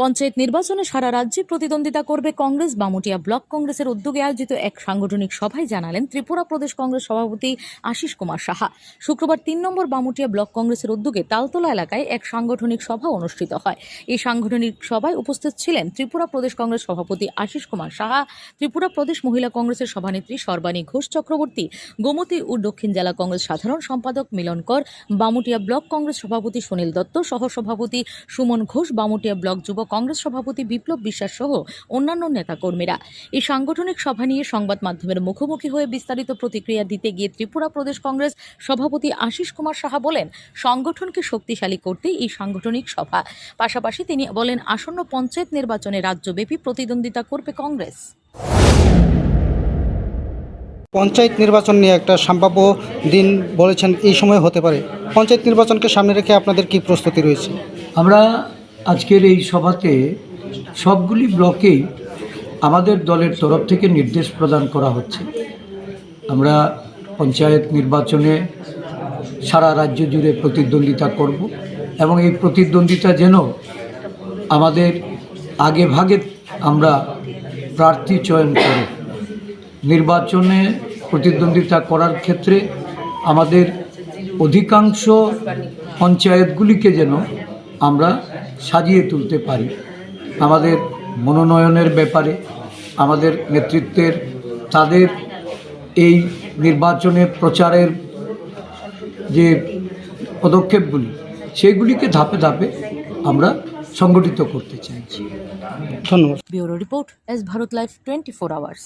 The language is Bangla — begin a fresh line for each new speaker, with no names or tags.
পঞ্চায়েত নির্বাচনে সারা রাজ্যে প্রতিদ্বন্দ্বিতা করবে কংগ্রেস। বামুটিয়া ব্লক কংগ্রেসের উদ্যোগে আয়োজিত এক সাংগঠনিক সভায় জানালেন ত্রিপুরা প্রদেশ কংগ্রেস সভাপতি আশিস কুমার সাহা। শুক্রবার তিন নম্বর বামুটিয়া ব্লক কংগ্রেসের উদ্যোগে তালতলা এলাকায় এক সাংগঠনিক সভা অনুষ্ঠিত হয়। এই সাংগঠনিক সভায় উপস্থিত ছিলেন ত্রিপুরা প্রদেশ কংগ্রেস সভাপতি আশিস কুমার সাহা, ত্রিপুরা প্রদেশ মহিলা কংগ্রেসের সভানেত্রী সর্বাণী ঘোষ চক্রবর্তী, গোমতী ও দক্ষিণ জেলা কংগ্রেস সাধারণ সম্পাদক মিলন কর, বামুটিয়া ব্লক কংগ্রেস সভাপতি সুনীল দত্ত সহ সভাপতি সুমন ঘোষ, বামুটিয়া ব্লক যুব কংগ্রেস সভাপতি বিপ্লব বিশ্বাস সহ অন্যান্য নেতাকর্মীরা। এই সাংগঠনিক সভা নিয়ে সংবাদ মাধ্যমের মুখোমুখি হয়ে বিস্তারিত প্রতিক্রিয়া দিতে গিয়ে ত্রিপুরা প্রদেশ কংগ্রেস সভাপতি আশিস কুমার সাহা বলেন সংগঠনকে শক্তিশালী করতে এই সাংগঠনিক সভা। পাশাপাশি তিনি বলেন আসন্ন পঞ্চায়েত নির্বাচনে রাজ্যব্যাপী প্রতিদ্বন্দ্বিতা করবে কংগ্রেস।
পঞ্চায়েত নির্বাচন নিয়ে একটা সম্ভাব্য দিন বলেছেন এই সময় হতে পারে। পঞ্চায়েত নির্বাচনকে সামনে রেখে আপনাদের কি প্রস্তুতি রয়েছে?
আমরা আজকের এই সভাতে সবগুলি ব্লকেই আমাদের দলের তরফ থেকে নির্দেশ প্রদান করা হচ্ছে। আমরা পঞ্চায়েত নির্বাচনে সারা রাজ্য জুড়ে প্রতিদ্বন্দ্বিতা করব এবং এই প্রতিদ্বন্দ্বিতা যেন আমাদের আগে ভাগে আমরা প্রার্থী চয়ন করি। নির্বাচনে প্রতিদ্বন্দ্বিতা করার ক্ষেত্রে আমাদের অধিকাংশ পঞ্চায়েতগুলিকে যেন আমরা সাজিয়ে তুলতে পারি। আমাদের মনোনয়নের ব্যাপারে আমাদের নেতৃত্বের তাদের এই নির্বাচনে প্রচারের যে পদক্ষেপগুলি সেগুলিকে ধাপে ধাপে আমরা সংগঠিত করতে চাইছি।
ধন্যবাদ।
Bureau report S Bharat life twenty four hours.